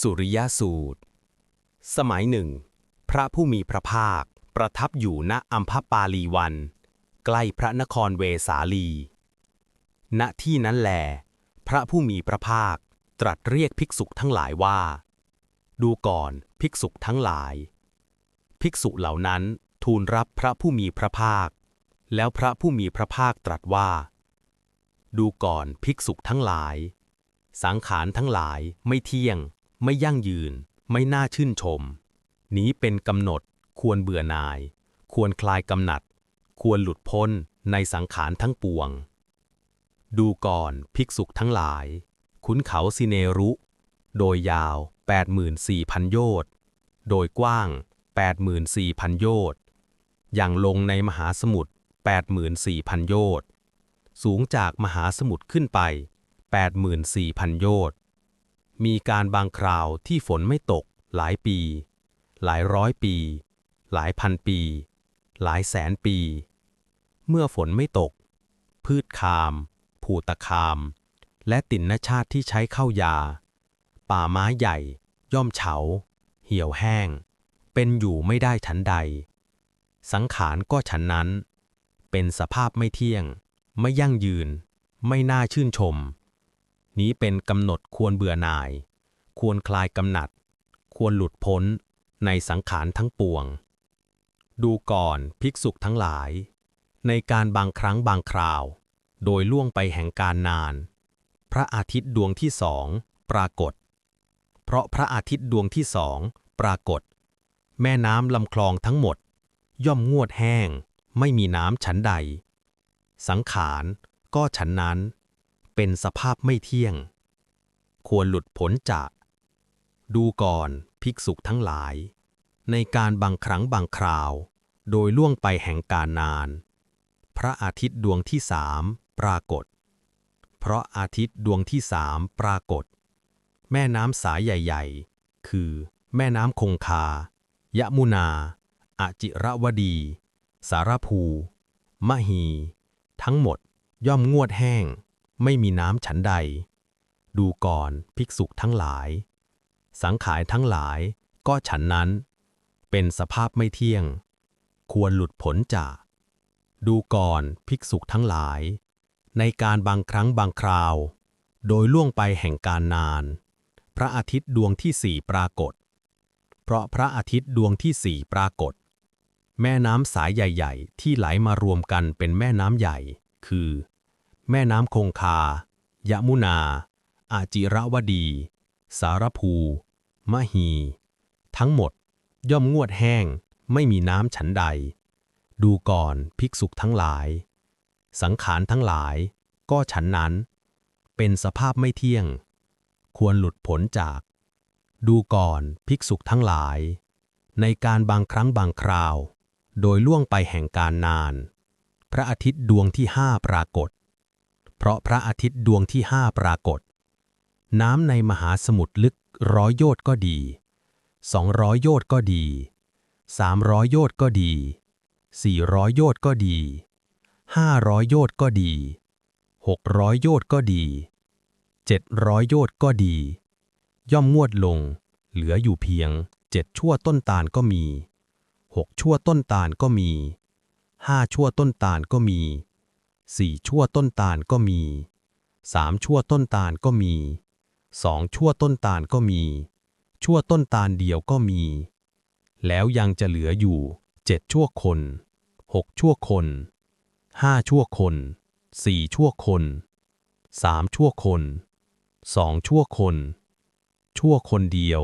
สุริยสูตร สมัยหนึ่ง พระผู้มีพระภาคประทับอยู่ณอัมพปาลีวัน ใกล้พระนครเวสาลี ณที่นั้นแล พระผู้มีพระภาคตรัสเรียกภิกษุทั้งหลายว่า ดูก่อนภิกษุทั้งหลาย ภิกษุเหล่านั้นทูลรับพระผู้มีพระภาค แล้วพระผู้มีพระภาคตรัสว่า ดูก่อนภิกษุทั้งหลาย สังขารทั้งหลายไม่เที่ยง ไม่ยั่งยืน ไม่น่าชื่นชม นี้เป็นกำหนด ควรเบื่อนาย ควรคลายกำหนัด ควรหลุดพ้นในสังขารทั้งปวง ดูก่อนภิกษุทั้งหลายขุนเขาสิเนรุ โดยยาว 84,000 โยชน์ โดยกว้าง 84,000 โยชน์ อย่างลงในมหาสมุทร 84,000 โยชน์ สูงจากมหาสมุทรขึ้นไป 84,000 โยชน์ มีการบางคราวที่ฝนไม่ตก หลายปี หลายร้อยปี หลายพันปี หลายแสนปี เมื่อฝนไม่ตก พืชคาม ผูตะคาม และตินนชาติที่ใช้เข้ายา ป่าไม้ใหญ่ ย่อมเฉา เหี่ยวแห้ง เป็นอยู่ไม่ได้ฉันใด สังขารก็ฉันนั้น เป็นสภาพไม่เที่ยง ไม่ยั่งยืน ไม่น่าชื่นชม นี้เป็นกำหนดควรเบื่อหน่าย ควรคลายกำหนัด ควรหลุดพ้นในสังขารทั้งปวง ดูก่อนภิกษุทั้งหลาย ในการบางครั้งบางคราว โดยล่วงไปแห่งการนาน พระอาทิตย์ดวงที่สองปรากฏ เพราะพระอาทิตย์ดวงที่สองปรากฏ แม่น้ำลำคลองทั้งหมด ย่อมงวดแห้ง ไม่มีน้ำฉันใด สังขารก็ฉันนั้น เป็นสภาพไม่เที่ยง ควรหลุดพ้นจาก ดูก่อนภิกษุทั้งหลาย ในการบางครั้งบางคราว โดยล่วงไปแห่งการนาน พระอาทิตย์ดวงที่สามปรากฏ เพราะอาทิตย์ดวงที่สามปรากฏ แม่น้ำสายใหญ่ ๆ คือแม่น้ำคงคา ยะมุนาอจิระวดี สารภู มหี ทั้งหมดย่อมงวดแห้ง ไม่มีน้ำฉันใด ดูก่อนภิกษุทั้งหลาย สังขารทั้งหลายก็ฉันนั้น เป็นสภาพไม่เที่ยง ควรหลุดพ้นจาก ดูก่อนภิกษุทั้งหลาย ในการบางครั้งบางคราว โดยล่วงไปแห่งการนาน พระอาทิตย์ดวงที่สี่ปรากฏ เพราะพระอาทิตย์ดวงที่สี่ปรากฏ แม่น้ำสายใหญ่ ๆ ที่ไหลมารวมกันเป็นแม่น้ำใหญ่ คือ แม่น้ำคงคา ยมุนา อาจิระวดี สารภู มหี ทั้งหมด ย่อมงวดแห้ง ไม่มีน้ำฉันใด ดูก่อนภิกษุทั้งหลาย สังขารทั้งหลาย ก็ฉันนั้น เป็นสภาพไม่เที่ยง ควรหลุดพ้นจาก ดูก่อนภิกษุทั้งหลาย ในการบางครั้งบางคราว โดยล่วงไปแห่งการนาน พระอาทิตย์ดวงที่ห้าปรากฏ เพราะพระอาทิตย์ดวงที่ห้าปรากฏ น้ำในมหาสมุทรลึกร้อยโยชน์ก็ดีสองร้อยโยชน์ก็ดีสามร้อยโยชน์ก็ดีสี่ร้อยโยชน์ก็ดีห้าร้อยโยชน์ก็ดีหกร้อยโยชน์ก็ดีเจ็ดร้อยโยชน์ก็ดี ย่อมงวดลง เหลืออยู่เพียงเจ็ดชั่วต้นตาลก็มีหกชั่วต้นตาลก็มีห้าชั่วต้นตาลก็มี สี่ชั่วต้นตาลก็มีสามชั่วต้นตาลก็มีสองชั่วต้นตาลก็มี ชั่วต้นตาลเดียวก็มี แล้วยังจะเหลืออยู่เจ็ดชั่วคนหกชั่วคนห้าชั่วคนสี่ชั่วคนสามชั่วคนสองชั่วคน ชั่วคนเดียว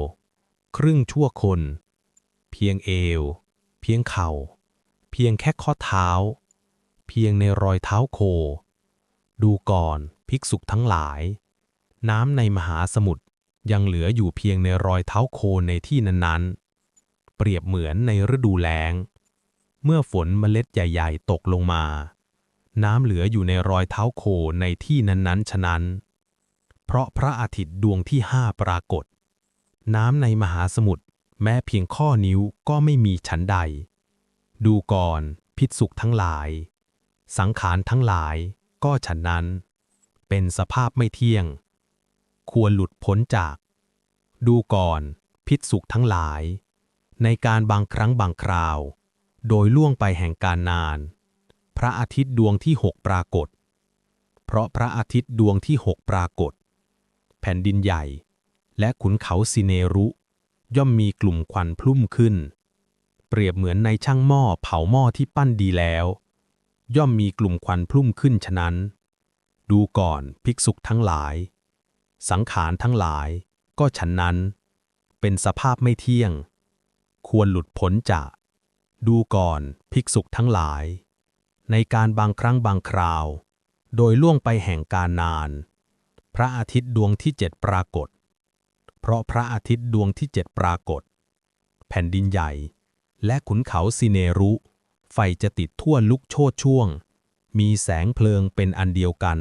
ครึ่งชั่วคน เพียงเอว เพียงเข่า เพียงแค่ข้อเท้า พียงในรอยเท้าโค ดูก่อนภิกษุทั้งหลาย น้ำในมหาสมุทรยังเหลืออยู่เพียงในรอยเท้าโคในที่นั้นๆ เปรียบเหมือนในฤดูแล้ง เมื่อฝนเมล็ดใหญ่ ๆ ตกลงมา น้ำเหลืออยู่ในรอยเท้าโคในที่นั้นๆ ฉะนั้น เพราะพระอาทิตย์ดวงที่ห้าปรากฏ น้ำในมหาสมุทรแม้เพียงข้อนิ้วก็ไม่มีฉันใด ดูก่อนพิสุกทั้งหลาย สังขารทั้งหลายก็ฉันนั้น เป็นสภาพไม่เที่ยง ควรหลุดพ้นจาก ดูก่อน พิษสุขทั้งหลาย ในการบางครั้งบางคราว โดยล่วงไปแห่งการนาน พระอาทิตย์ดวงที่หกปรากฏ เพราะพระอาทิตย์ดวงที่หกปรากฏ แผ่นดินใหญ่ และขุนเขาสิเนรุ ย่อมมีกลุ่มควันพลุ่มขึ้น เปรียบเหมือนในช่างหม้อเผาหม้อที่ปั้นดีแล้ว ย่อมมีกลุ่มควันพลุ่มขึ้นฉะนั้น ดูก่อนภิกษุทั้งหลาย สังขารทั้งหลายก็ฉันนั้น เป็นสภาพไม่เที่ยง ควรหลุดพ้นจาก ดูก่อนภิกษุทั้งหลาย ในการบางครั้งบางคราว โดยล่วงไปแห่งการนาน พระอาทิตย์ดวงที่เจ็ดปรากฏ เพราะพระอาทิตย์ดวงที่เจ็ดปรากฏ แผ่นดินใหญ่และขุนเขาสิเนรุ ไฟจะติดทั่วลุกโชดช่วง มีแสงเพลิงเป็นอันเดียวกัน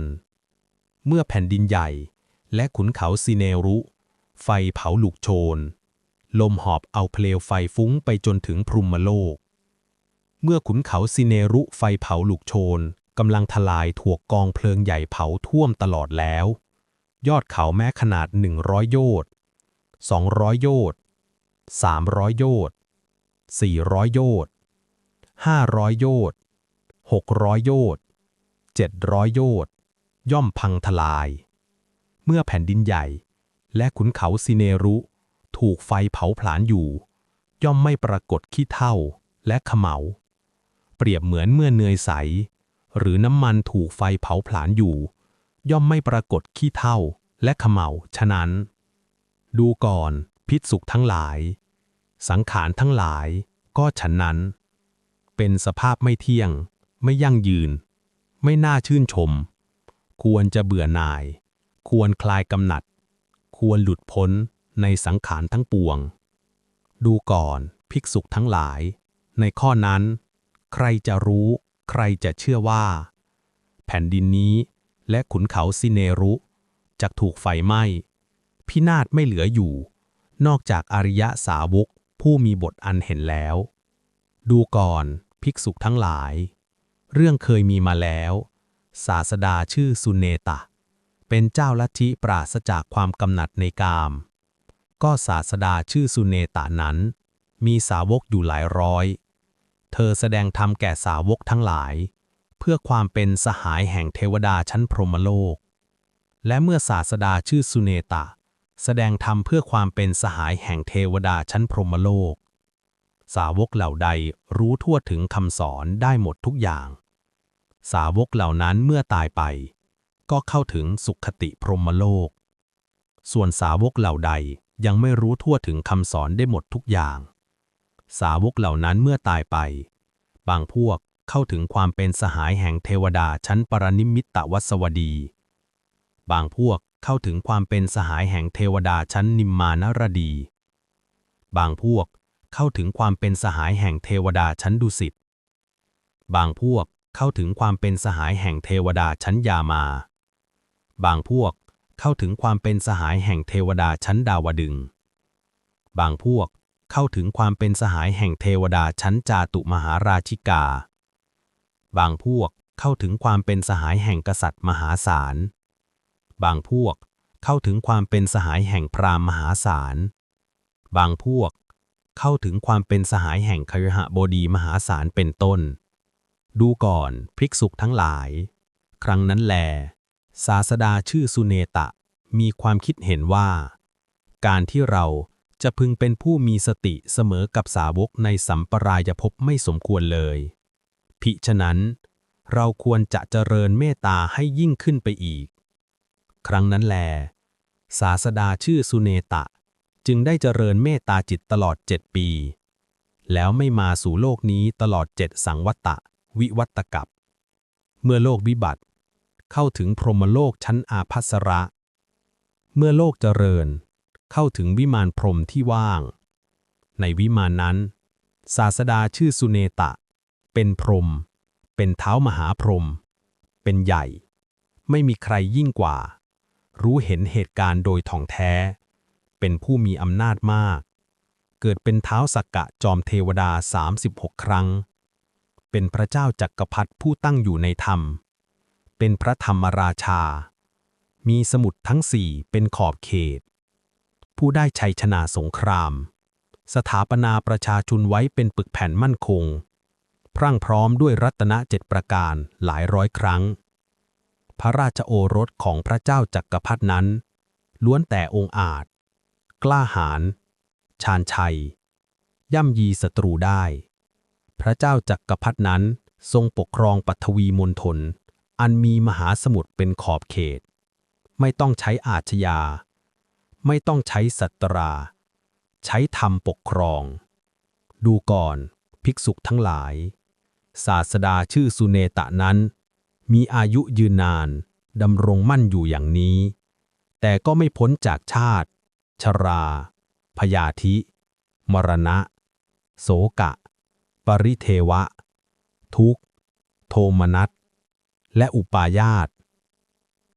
เมื่อแผ่นดินใหญ่และขุนเขาสิเนรุ ไฟเผาลุกโชน ลมหอบเอาเปลวไฟฟุ้งไปจนถึงพรุมโลก เมื่อขุนเขาสิเนรุไฟเผาลุกโชนกำลังทลายถ่วกองเพลิงใหญ่เผาท่วมตลอดแล้ว ยอดเขาแม้ขนาด 100 โยชน์200 โยชน์300 โยชน์400 โยชน์ 500 โยชน์600 โยชน์700 โยชน์ย่อมพังทลาย เมื่อแผ่นดินใหญ่ และขุนเขาซิเนรุ ถูกไฟเผาผลาญอยู่ ย่อมไม่ปรากฏขี้เถ้าและขมเหลาเปรียบเหมือนเมื่อเนยใส หรือน้ำมันถูกไฟเผาผลาญอยู่ ย่อมไม่ปรากฏขี้เถ้าและขมเหลาฉะนั้น ดูก่อนพิษสุขทั้งหลาย สังขารทั้งหลายก็ฉันนั้น เป็นสภาพไม่เที่ยง ไม่ยั่งยืน ไม่น่าชื่นชม ควรจะเบื่อหน่าย ควรคลายกำหนัด ควรหลุดพ้นในสังขารทั้งปวง ดูก่อนภิกษุทั้งหลาย ในข้อนั้น ใครจะรู้ ใครจะเชื่อว่า แผ่นดินนี้และขุนเขาซิเนรุจะถูกไฟไหม้พินาศไม่เหลืออยู่ นอกจากอริยะสาวกผู้มีบทอันเห็นแล้ว ดูก่อนภิกษุทั้งหลาย เรื่องเคยมีมาแล้ว ศาสดาชื่อสุเนตะ เป็นเจ้าลัทธิปราศจากความกำหนัดในกาม ก็ศาสดาชื่อสุเนตะนั้น มีสาวกอยู่หลายร้อย เธอแสดงธรรมแก่สาวกทั้งหลาย เพื่อความเป็นสหายแห่งเทวดาชั้นพรหมโลก และเมื่อศาสดาชื่อสุเนตะ แสดงธรรมเพื่อความเป็นสหายแห่งเทวดาชั้นพรหมโลก สาวกเหล่าใดรู้ทั่วถึงคำสอนได้หมดทุกอย่าง สาวกเหล่านั้นเมื่อตายไป ก็เข้าถึงสุขติพรหมโลก ส่วนสาวกเหล่าใดยังไม่รู้ทั่วถึงคำสอนได้หมดทุกอย่าง สาวกเหล่านั้นเมื่อตายไป บางพวกเข้าถึงความเป็นสหายแห่งเทวดาชั้นปรนิมิตตวัสวดี บางพวกเข้าถึงความเป็นสหายแห่งเทวดาชั้นนิมมานรดี บางพวก เข้าถึงความเป็นสหายแห่งเทวดาชั้นดุสิต บางพวกเข้าถึงความเป็นสหายแห่งเทวดาชั้นยามา บางพวกเข้าถึงความเป็นสหายแห่งเทวดาชั้นดาวดึง บางพวกเข้าถึงความเป็นสหายแห่งเทวดาชั้นจาตุมหาราชิกา บางพวกเข้าถึงความเป็นสหายแห่งกษัตริย์มหาศาล บางพวกเข้าถึงความเป็นสหายแห่งพราหมณ์มหาศาล บางพวก เข้าถึงความเป็นสหายแห่งคยหบดีมหาศาลเป็นต้น ดูก่อนภิกษุทั้งหลาย ครั้งนั้นแล ศาสดาชื่อสุเนตะ มีความคิดเห็นว่า การที่เราจะพึงเป็นผู้มีสติเสมอกับสาวกในสัมปรายภพไม่สมควรเลย พิฉะนั้น เราควรจะเจริญเมตตาให้ยิ่งขึ้นไปอีก ครั้งนั้นแล ศาสดาชื่อสุเนตะ จึงได้เจริญเมตตาจิตตลอดเจ็ดปี แล้วไม่มาสู่โลกนี้ตลอดเจ็ดสังวัตตะ วิวัตกับ เมื่อโลกวิบัติ เข้าถึงพรหมโลกชั้นอาภัสระ เมื่อโลกเจริญ เข้าถึงวิมานพรหมที่ว่าง ในวิมานนั้น ศาสดาชื่อสุเนตะ เป็นพรหมเป็นเท้ามหาพรหมเป็นใหญ่ ไม่มีใครยิ่งกว่า รู้เห็นเหตุการณ์โดยท่องแท้ เป็นผู้มีอำนาจมาก เกิดเป็นเท้าสักกะจอมเทวดา 36 ครั้ง เป็นพระเจ้าจักรพรรดิผู้ตั้งอยู่ในธรรม เป็นพระธรรมราชา มีสมุดทั้งสี่เป็นขอบเขต ผู้ได้ชัยชนะสงคราม สถาปนาประชาชนไว้เป็นปึกแผ่นมั่นคง พรั่งพร้อมด้วยรัตนเจ็ดประการหลายร้อยครั้ง พระราชโอรสของพระเจ้าจักกรพรรดินั้นล้วนแต่องค์อาจ กล้าหาญชาญชัย ย่ำยีศัตรูได้ พระเจ้าจักกรพรรดินั้นทรงปกครองปัทวีมณฑลอันมีมหาสมุทรเป็นขอบเขต ไม่ต้องใช้อาชญา ไม่ต้องใช้สัตรา ใช้ธรรมปกครอง ดูก่อนภิกษุทั้งหลาย ศาสดาชื่อสุเนตะนั้น มีอายุยืนนานดำรงมั่นอยู่อย่างนี้ แต่ก็ไม่พ้นจากชาติ ชรา พยาธิ มรณะ โสกะ ปริเทวะ ทุกข์โทมนัสและอุปาญาต